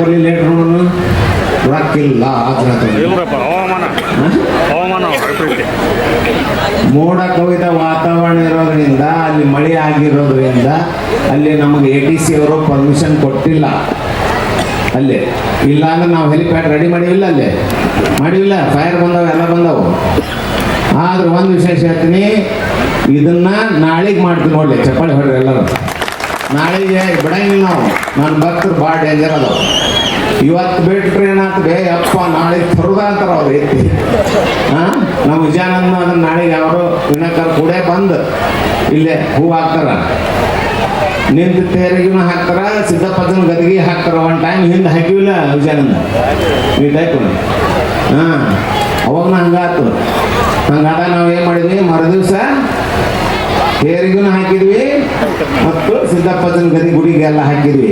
ಕೊಡ್ಲಿ ಲೇಟ್ ರೊಕ್ಕಿಲ್ಲ ಆತರ ಹವಾಮಾನ. ವೈಪರೀತ್ಯ ಮೋಡ ಕವಿದ ವಾತಾವರಣ ಇರೋದ್ರಿಂದ ಅಲ್ಲಿ ಮಳೆ ಆಗಿರೋದ್ರಿಂದ ಅಲ್ಲಿ ನಮಗೆ ಎ ಟಿ ಸಿ ಅವರು ಪರ್ಮಿಷನ್ ಕೊಟ್ಟಿಲ್ಲ. ಅಲ್ಲಿ. ಇಲ್ಲ ಅಂದ್ರೆ ನಾವು ಹೆಲಿಪ್ಯಾಡ್ ರೆಡಿ ಮಾಡಿವಿಲ್ಲ ಅಲ್ಲಿ? ಮಾಡಿವಿಲ್ಲ ಫೈರ್ ಬಂದವು ಎಲ್ಲ ಬಂದವು. ಆದ್ರೆ ಒಂದು ವಿಶೇಷ ಹೇಳ್ತೀನಿ ಇದನ್ನ ನಾಳೆಗೆ ಮಾಡ್ತೀವಿ ನೋಡ್ಲಿ ಚಪ್ಪಾಳಿ ಹೊಡ್ರಿ ಎಲ್ಲರೂ. ನಾಳೆಗೆ ಬಿಡಂಗಿಲ್ಲ ನಾವು. ನನ್ನ ಭಕ್ತರು ಭಾಳ ಡೇಂಜರ್ ಅದಾವ. ಇವತ್ತು ಬಿಟ್ಟರೆ ಏನಾಯ್ತು ಬೇ ಅಪ್ಪ, ನಾಳೆ ತರುದ ಅಂತಾರ ಅವ್ರು ಎತ್ತಿ. ಹಾಂ ನಮ್ಮ ವಿಜಯಾನಂದ ಅದನ್ನ ನಾಳೆಗೆ ಅವರು ವಿನಕರ್ ಕೂಡ ಬಂದು ಇಲ್ಲೇ ಹೂ ಹಾಕ್ತಾರ. ನಿಂತ ತೇರಿಗೂ ಹಾಕ್ತಾರ ಸಿದ್ದಪ್ಪನ ಗದಿಗೆ ಹಾಕ್ತಾರ. ಒನ್ ಟೈಮ್ ಹಿಂದೆ ಹಾಕಿವಿಲ್ಲ ವಿಜಯಾನಂದ. ಟೈಪ್ ಹಾಂ ಅವಾಗ ಹಂಗಾತು ಹಂಗಾದ ನಾವು ಏನು ಮಾಡಿದ್ವಿ? ಮರುದಿವ್ಸ ತೇರಿಗೂ ಹಾಕಿದ್ವಿ ಮತ್ತು ಸಿದ್ದಪ್ಪನ ಗದಿ ಗುಡಿಗೆಲ್ಲ ಹಾಕಿದ್ವಿ.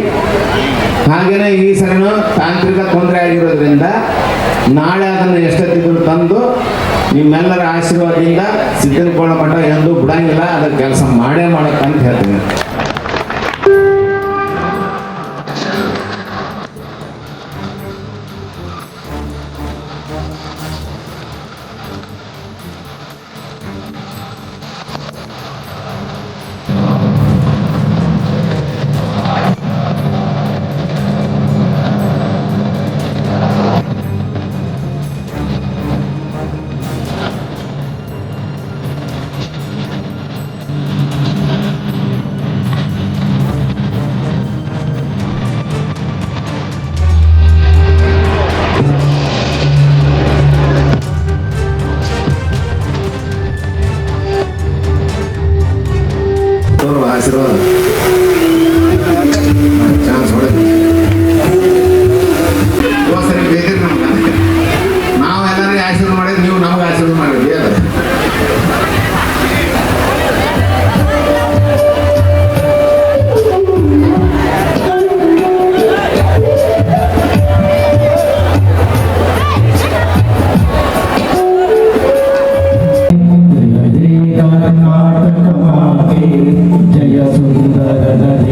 ಹಾಗೇನೆ ಈ ಸರಿನೂ ತಾಂತ್ರಿಕ ತೊಂದರೆ ಆಗಿರೋದ್ರಿಂದ ನಾಳೆ ಅದನ್ನು ಎಷ್ಟೊತ್ತಿದ್ರು ತಂದು ನಿಮ್ಮೆಲ್ಲರ ಆಶೀರ್ವಾದದಿಂದ ಸಿದ್ದನಕೋಳ ಮಠ ಎಂದು ಬಿಡಂಗಿಲ್ಲ ಅದರ ಕೆಲಸ ಮಾಡೇ ಮಾಡಕ್ಕಂತ ಹೇಳ್ತೀನಿ.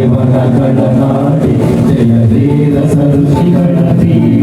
ನದಿವನಗಳ ನಾಡಿ ಜಯ ಧೀರ ಸರುಷಿಗಳ ಬೀಡಿ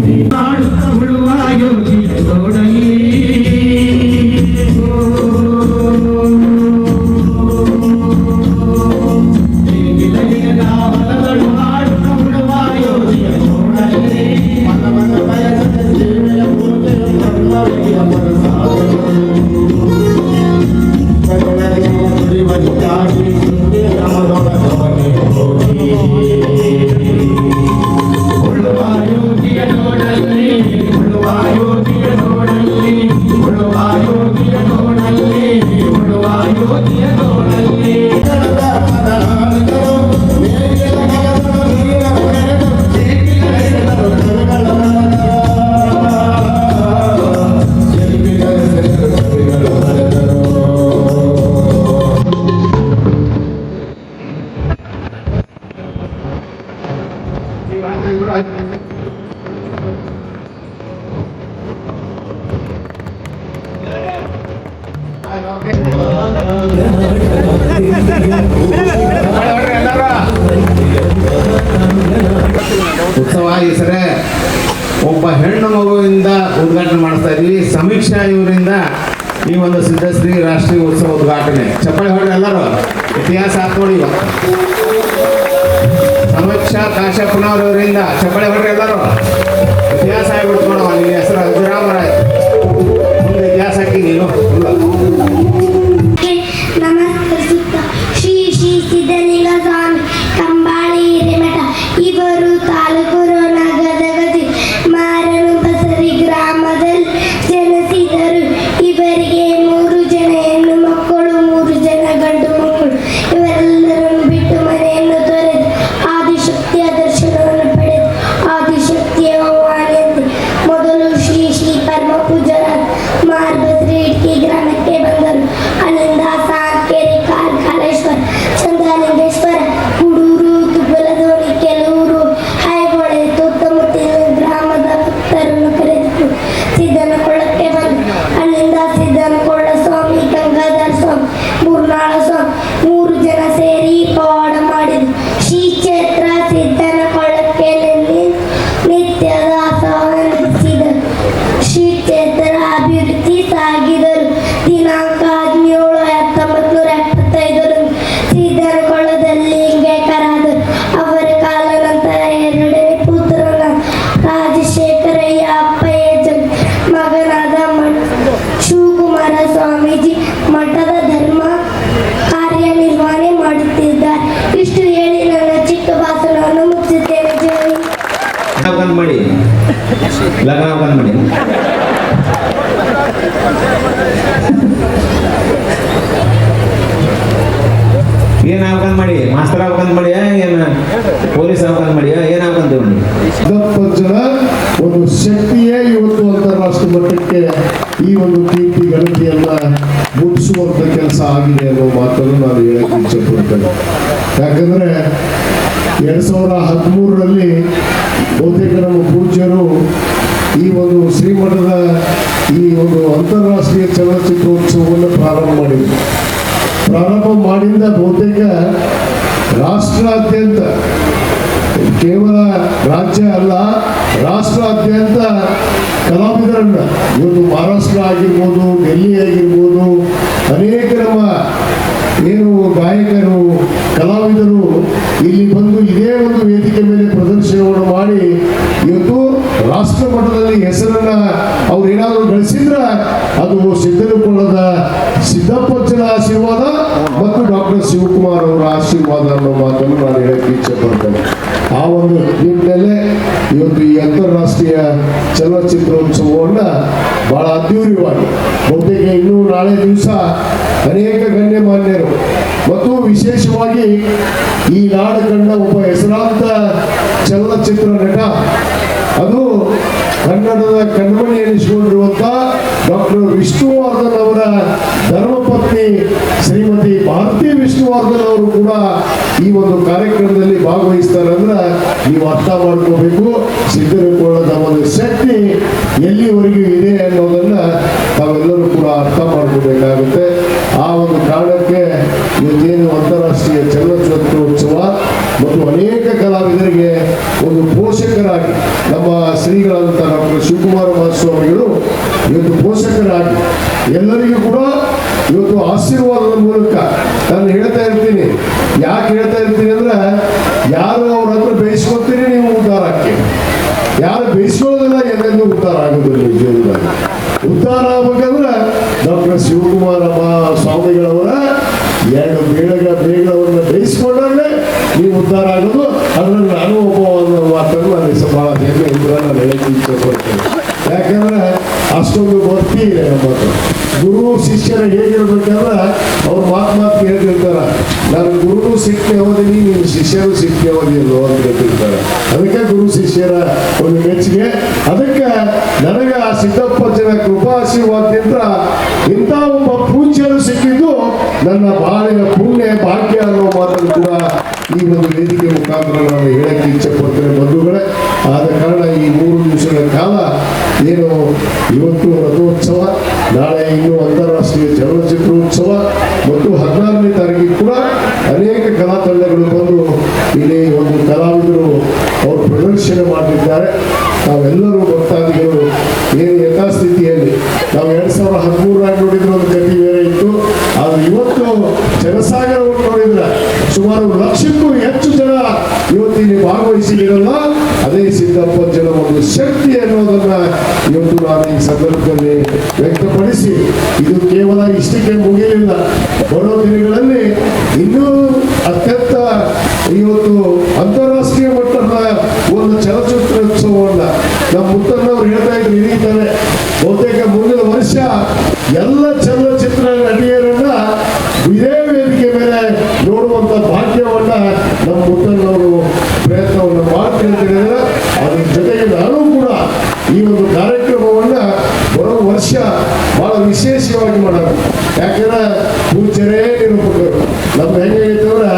ಉತ್ಸವ ಈ ಸರಿ, ಒಬ್ಬ ಹೆಣ್ಣು ಮಗುವಿಂದ ಉದ್ಘಾಟನೆ ಮಾಡಿಸ್ತಾ ಇದ್ವಿ ಸಮೀಕ್ಷಾ ಇವರಿಂದ ಈ ಒಂದು ಸಿದ್ಧಶ್ರೀ ರಾಷ್ಟ್ರೀಯ ಉತ್ಸವ ಉದ್ಘಾಟನೆ. ಚಪ್ಪಾಳೆ ಹೊಡೆ ಎಲ್ಲರೂ. ಇತಿಹಾಸ ಹಾಕ್ ನೋಡಿ ಇವತ್ತು ಸಮೀಕ್ಷಾ ಕಾಶ್ಯಪ್ಪನವರವರಿಂದ ಚಪ್ಪಾಳೆ ಹೊಡೆ ಎಲ್ಲರೂ. ಇತಿಹಾಸ ಆಗಿ ನೋಡವ ನಿನ್ನ ಹೆಸರು ಅಜರಾಮರಾಯ್ dharma pujaan marga ಲಗ್ನ ಆಗ್ಬೇಕಂತ ಮಾಡಿ ಹಾಕೊಂಡ್ ಮಾಡಿ ಮಾಸ್ತರ್ ಹಾಕೊಂಡ್ ಮಾಡಿ ಏನ್ ಪೊಲೀಸ್ ಹಾಕೊಂಡ್ ಮಾಡಿ ಏನ್ ಮಾಡಿ ಸಿದ್ದಪ್ಪಜ್ಜನ ಒಂದು ಶಕ್ತಿಯೇ ಇವತ್ತು ಅಂತಾರಾಷ್ಟ್ರ ಮಟ್ಟಕ್ಕೆ ಈ ಒಂದು ಕೀರ್ತಿ ಗಣತಿಯನ್ನ ಮುಟ್ಟಿಸುವಂತ ಕೆಲಸ ಆಗಿದೆ ಅನ್ನೋ ಮಾತನ್ನು ನಾನು ಹೇಳಕ್ಕೆ ಇಚ್ಛೆಪಡ್ತೇನೆ ಯಾಕಂದ್ರೆ ಎರಡ್ ಸಾವಿರದ ಹದಿಮೂರರಲ್ಲಿ ಬಹುತೇಕ ನಮ್ಮ ಪೂಜ್ಯರು ಈ ಒಂದು ಶ್ರೀಮಠದ ಈ ಒಂದು ಅಂತಾರಾಷ್ಟ್ರೀಯ ಚಲನಚಿತ್ರೋತ್ಸವವನ್ನು ಪ್ರಾರಂಭ ಮಾಡಿದ್ರು. ಪ್ರಾರಂಭ ಮಾಡಿದ ಬಹುತೇಕ ರಾಷ್ಟ್ರಾದ್ಯಂತ, ಕೇವಲ ರಾಜ್ಯ ಅಲ್ಲ, ರಾಷ್ಟ್ರಾದ್ಯಂತ ಕಲಾವಿದರನ್ನ, ಇವತ್ತು ಮಹಾರಾಷ್ಟ್ರ ಆಗಿರ್ಬೋದು, ಡೆಲ್ಲಿ ಆಗಿರ್ಬೋದು, ಅನೇಕ ನಮ್ಮ ಏನು ಗಾಯಕರು ಕಲಾವಿದರು ಇಲ್ಲಿ ಬಂದು ಇದೇ ಒಂದು ವೇದಿಕೆ ಮೇಲೆ ಪ್ರದರ್ಶನವನ್ನು ಮಾಡಿ ಇವತ್ತು ರಾಷ್ಟ್ರ ಮಟ್ಟದಲ್ಲಿ ಹೆಸರನ್ನ ಅವ್ರು ಏನಾದರೂ ಗಳಿಸಿದ್ರ ಅದು ಸಿದ್ದನಕೊಳ್ಳದ ಸಿದ್ದಪ್ಪಚ್ಚನ ಆಶೀರ್ವಾದ ಮತ್ತು ಡಾಕ್ಟರ್ ಶಿವಕುಮಾರ್ ಅವರ ಆಶೀರ್ವಾದ ಅನ್ನೋ ಮಾತನ್ನು ನಾನು ಹೇಳಕ್ಕೆ ಇಚ್ಛೆ ಪಡ್ತೇನೆ. ಆ ಒಂದು ನಿಟ್ಟಿನಲ್ಲೇ ಇವತ್ತು ಈ ಅಂತಾರಾಷ್ಟ್ರೀಯ ಚಲನಚಿತ್ರೋತ್ಸವವನ್ನ ಬಹಳ ಅದ್ಧೂರಿಯಾಗಿ, ಬಹುತೇಕ ಇನ್ನೂ ನಾಳೆ ದಿವಸ ಅನೇಕ ಗಣ್ಯಮಾನ್ಯರು ಮತ್ತು ವಿಶೇಷವಾಗಿ ಈ ನಾಡು ಕಂಡ ಒಬ್ಬ ಹೆಸರಾಂತ ಚಲನಚಿತ್ರ ನಟ ಅದು ಕನ್ನಡದ ಕಣ್ಮಣಿ ಎನಿಸಿಕೊಂಡಿರುವಂತ ಡಾಕ್ಟರ್ ವಿಷ್ಣುವರ್ಧನ್ ಅವರ ಧರ್ಮಪತ್ನಿ ಶ್ರೀಮತಿ ಭಾರತಿ ವಿಷ್ಣುವರ್ಧನ್ ಅವರು ಕೂಡ ಈ ಒಂದು ಕಾರ್ಯಕ್ರಮದಲ್ಲಿ ಭಾಗವಹಿಸ್ತಾರೆ ಅಂದ್ರೆ ನೀವು ಅರ್ಥ ಮಾಡ್ಕೋಬೇಕು ಸಿದ್ದನಕೊಳ್ಳದ ಒಂದು ಶಕ್ತಿ ಎಲ್ಲಿವರೆಗೂ ಇದೆ ಅನ್ನೋದನ್ನ ತಾವೆಲ್ಲರೂ ಕೂಡ ಅರ್ಥ ಮಾಡ್ಕೋಬೇಕಾಗುತ್ತೆ. ಆ ಒಂದು ಕಾರಣಕ್ಕೆ ಇವತ್ತೇನು ಅಂತಾರಾಷ್ಟ್ರೀಯ ಚಲನಚಿತ್ರೋತ್ಸವ ಮತ್ತು ಅನೇಕ ಕಲಾವಿದರಿಗೆ ಒಂದು ಪೋಷಕರಾಗಿ ನಮ್ಮ ಶ್ರೀಗಳಾದಂಥ ಡಾಕ್ಟರ್ ಶಿವಕುಮಾರ ಮಹಾಸ್ವಾಮಿಗಳು ಇವತ್ತು ಪೋಷಕರಾಗಿ ಎಲ್ಲರಿಗೂ ಕೂಡ ಇವತ್ತು ಆಶೀರ್ವಾದದ ಮೂಲಕ ನಾನು ಹೇಳ್ತಾ ಇರ್ತೀನಿ. ಯಾಕೆ ಹೇಳ್ತಾ ಇರ್ತೀನಿ ಅಂದ್ರೆ ಯಾರು ಅವ್ರ ಹತ್ರ ಬೇಯಿಸ್ಕೊತೀರಿ ನೀವು ಉದ್ಧಾರ ಯಾರು ಬೇಯಿಸ್ಕೊಳ್ಳೋದಿಲ್ಲ ಎಲ್ಲೆಂದೂ ಉದ್ಧಾರ ಆಗೋದಿಲ್ಲ ಜೀವನದಲ್ಲಿ. ಉದ್ಧಾರ ಆಗ್ಬೇಕಂದ್ರೆ ಡಾಕ್ಟರ್ ಶಿವಕುಮಾರ ಸ್ವಾಮಿಗಳವರ ಎರಡು ಬೇಗ ಅವ್ರನ್ನ ಬೇಯಿಸ್ಕೊಂಡ್ರೆ ನೀವು ಉದ್ಧಾರ ಆಗೋದು ಅದರಲ್ಲಿ ನಾನು ಒಬ್ಬ ಮಾತನ್ನು ನನಗೆ ಸ- ಬಹಳ ಹೆಮ್ಮೆಯಿಂದ ನಾನು ಯಾಕಂದ್ರೆ ಅಷ್ಟೊಂದು ಭಕ್ತಿ ಇದೆ ನಮ್ಮದು ಗುರು ಶಿಷ್ಯರ ಹೇಗಿರ್ಬೇಕಂದ್ರೆ ಅವ್ರು ಮಾತು ಮಾತು ಹೇಳ್ತಿರ್ತಾರ ನಾನು ಗುರು ಸಿಕ್ಕಿ ಅವಧಿನಿ ನೀನು ಶಿಷ್ಯರು ಸಿಕ್ಕಿ ಅವಧಿಯಲ್ಲೋ ಅಂತ ಹೇಳ್ತಿರ್ತಾರೆ ಅದಕ್ಕೆ ಗುರು ಶಿಷ್ಯರ ಒಂದು ಮೆಚ್ಚುಗೆ. ಅದಕ್ಕೆ ನನಗೆ ಆ ಸಿದ್ದಪ್ಪಜ್ಜನ ಕೃಪಾಶೀರ್ವಾದದಿಂದ ಇಂಥ ಒಬ್ಬ ಪೂಜ್ಯರು ಸಿಕ್ಕಿದ್ದು ನನ್ನ ಬಾಳಿನ ಪುಣ್ಯ, ಭಾಗ್ಯ ಅನ್ನೋ ಮಾತನ್ನು ಕೂಡ ಈ ಒಂದು ವೇದಿಕೆ ಮುಖಾಂತರ ನಾನು ಹೇಳಕ್ಕೆ ಇಚ್ಛೆ ಪಡ್ತೇನೆ ಬಂಧುಗಳೇ. ಆದ ಕಾರಣ ಈ ಮೂರು ದಿವಸಗಳ ಕಾಲ ಏನು ಇವತ್ತು ರಥೋತ್ಸವ, ನಾಳೆ ಇನ್ನು ಅಂತಾರಾಷ್ಟ್ರೀಯ ಚಲನಚಿತ್ರೋತ್ಸವ ಮತ್ತು ಹದಿನಾರನೇ ತಾರೀಕಿಗೆ ಕೂಡ ಅನೇಕ ಕಲಾ ತಂಡಗಳು ಬಂದು ಇಲ್ಲಿ ಒಂದು ಕಲಾವಿದರು ಅವರು ಪ್ರದರ್ಶನ ಮಾಡಿದ್ದಾರೆ ನಾವೆಲ್ಲರೂ ಭಕ್ತಾದಿಗಳು ಏನು ಯಥಾಸ್ಥಿತಿಯಲ್ಲಿ ನಾವು ಎರಡ್ ಸಾವಿರದ ಹದಿಮೂರರಾಗ ನೋಡಿದ್ರೆ ಒಂದು ಗತಿ ಬೇರೆ ಇತ್ತು ಆದ್ರೆ ಇವತ್ತು ಜನಸಾಗರವನ್ನು ನೋಡಿದ್ರೆ ಸುಮಾರು ಲಕ್ಷಕ್ಕೂ ಹೆಚ್ಚು ಜನ ಇವತ್ತು ಇಲ್ಲಿ ಭಾಗವಹಿಸಿದಿರಲ್ಲ ಅದೇ ಸಿದ್ದಪ್ಪಜ್ಜನ ಒಂದು ಶಕ್ತಿ ಅನ್ನೋದನ್ನ ಇವತ್ತು ನಾನು ಈ ಸಂದರ್ಭದಲ್ಲಿ ವ್ಯಕ್ತಪಡಿಸಿ ಇದು ಕೇವಲ ಇಷ್ಟಕ್ಕೆ ಮುಗಿಯಲಿಲ್ಲ ಬರೋ ದಿನಗಳಲ್ಲಿ ಇನ್ನೂ ಅತ್ಯಂತ ಇವತ್ತು ಅಂತಾರಾಷ್ಟ್ರೀಯ ಮಟ್ಟದ ಒಂದು ಚಲನಚಿತ್ರೋತ್ಸವವನ್ನ ನಮ್ಮ ಮುತ್ತಣ್ಣವ್ರು ಹೇಳ್ತಾ ಇದ್ರು ಹಿಡಿತಾರೆ ಬಹುತೇಕ ಮುಂದಿನ ವರ್ಷ ಎಲ್ಲ ಚಲನಚಿತ್ರ ನಟಿಯರನ್ನ ಇದೇ ವೇದಿಕೆ ಮೇಲೆ ನೋಡುವಂತ ಭಾಗ್ಯವನ್ನ ನಮ್ಮ ಮುತ್ತಣ್ಣವರು ಪ್ರಯತ್ನವನ್ನು ಮಾಡ್ತೀನಿ ಅಂತ ಹೇಳಿದ್ರೆ ಅದ್ರ ಜೊತೆಗೆ ನಾನು ಕೂಡ ಈ ಒಂದು ಕಾರ್ಯಕ್ರಮವನ್ನ ಬರೋ ವರ್ಷ ಬಹಳ ವಿಶೇಷವಾಗಿ ಮಾಡೋಣ ಯಾಕಂದ್ರೆ ಪೂಜ್ಯರೇ ನಿರೂಪಕರು ನಮ್ಗೆ ಹೆಂಗೈತೆ ಅಂದ್ರೆ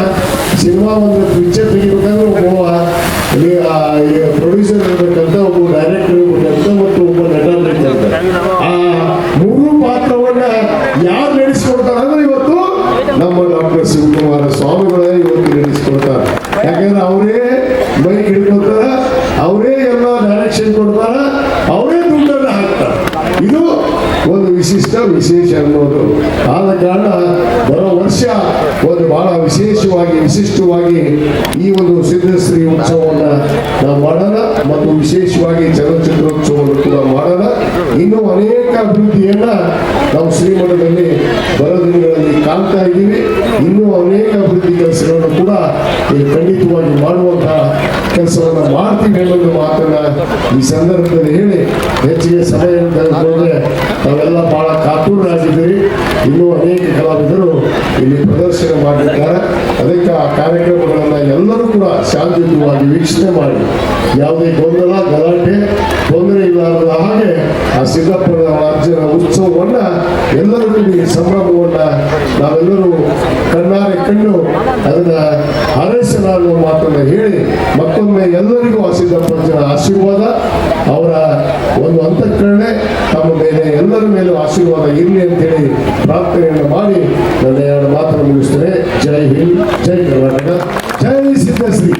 ಸಿನಿಮಾ ಒಂದು ಪಿಕ್ಚರ್ ತೆಗಿಬೇಕಂದ್ರೆ ಒಬ್ಬ ಪ್ರೊಡ್ಯೂಸರ್ ಇರ್ಬೇಕಂತ ಒಬ್ಬ ಡೈರೆಕ್ಟರ್ ಇರ್ಬೇಕಂತ ಮತ್ತು ಒಬ್ಬ ನಟ ಇರ್ಬೇಕಂತ ಆ ಮೂರು ಪಾತ್ರವನ್ನ ಯಾರು ನಡೆಸಿಕೊಡ್ತಾರೆ ಅಂದ್ರೆ ಇವತ್ತು ನಮ್ಮ ಡಾಕ್ಟರ್ ಶಿವಕುಮಾರ ಸ್ವಾಮಿಗಳೇ ಇವತ್ತು ನಡೆಸಿಕೊಡ್ತಾರೆ ಯಾಕಂದ್ರೆ ಅವರೇ ಮೈಕ್ ಹಿಡ್ಕೊತಾರ ಅವರೇ ಎಲ್ಲ ಡೈರೆಕ್ಷನ್ ಕೊಡ್ತಾರ ಅವರೇ ದುಡ್ಡನ್ನು ಹಾಕ್ತಾರೆ ಇದು ಒಂದು ವಿಶಿಷ್ಟ ವಿಶೇಷ ಅನ್ನೋದು ಆದ ಬಹಳ ವಿಶೇಷವಾಗಿ, ವಿಶಿಷ್ಟವಾಗಿ ಈ ಒಂದು ಸಿದ್ಧಶ್ರೀ ಉತ್ಸವವನ್ನು ನಾವು ಮಾಡೋಣ ಮತ್ತು ವಿಶೇಷವಾಗಿ ಚಲನಚಿತ್ರೋತ್ಸವವನ್ನು ಕೂಡ ಮಾಡೋಣ ಇನ್ನೂ ಅನೇಕ ಅಭಿವೃದ್ಧಿಯನ್ನ ನಾವು ಶ್ರೀಮಠದಲ್ಲಿ ಬರ ದಿನಗಳಲ್ಲಿ ಕಾಣ್ತಾ ಇದ್ದೀವಿ. ಇನ್ನೂ ಅನೇಕ ಅಭಿವೃದ್ಧಿ ಕೆಲಸಗಳನ್ನು ಕೂಡ ಖಂಡಿತವಾಗಿ ಮಾಡುವಂತಹ ಕೆಲಸವನ್ನು ಮಾಡ್ತೀವಿ ಅನ್ನೋದು ಮಾತನ್ನ ಈ ಸಂದರ್ಭದಲ್ಲಿ ಹೇಳಿ. ಹೆಚ್ಚಿಗೆ ಸಮಯ ನಾವೆಲ್ಲ ಬಹಳ ಕಾತುರರಾಗಿದ್ದೀರಿ. ಇನ್ನೂ ಅನೇಕ ಕಲಾವಿದರು ಇಲ್ಲಿ ಪ್ರದರ್ಶನ ಮಾಡಿದ್ದಾರೆ ಅದಕ್ಕೆ ಆ ಕಾರ್ಯಕ್ರಮಗಳನ್ನು ಎಲ್ಲರೂ ಕೂಡ ಶಾಂತಿಯುತವಾಗಿ ವೀಕ್ಷಣೆ ಮಾಡಿ. ಯಾವುದೇ ಗೊಂದಲ, ಗಲಾಟೆ, ತೊಂದರೆ ಇಲ್ಲದ ಹಾಗೆ ಆ ಸಿದ್ದಪ್ಪನ ರಾಜ್ಯದ ಉತ್ಸವವನ್ನ ಎಲ್ಲರೂ ಇಲ್ಲಿ ಸಂಭ್ರಮವನ್ನ ನಾವೆಲ್ಲರೂ ಕಣ್ಣಾರೆ ಕಂಡು ಅದನ್ನ ಅನ್ನೋ ಮಾತನ್ನು ಹೇಳಿ ಮತ್ತೊಮ್ಮೆ ಎಲ್ಲರಿಗೂ ಸಿದ್ದಪ್ಪಜ್ಜನ ಆಶೀರ್ವಾದ ಅವರ ಒಂದು ಅಂತಃಕರಣೆ ತಮ್ಮ ಮೇಲೆ, ಎಲ್ಲರ ಮೇಲೂ ಆಶೀರ್ವಾದ ಇರಲಿ ಅಂತೇಳಿ ಪ್ರಾರ್ಥನೆಯನ್ನು ಮಾಡಿ ನನ್ನ ಎರಡು ಮಾತನ್ನು ಮುಗಿಸ್ತೇನೆ. ಜೈ ಹಿಂದ್, ಜೈ ಕರ್ನಾಟಕ, ಜೈ ಸಿದ್ದಶ್ರೀ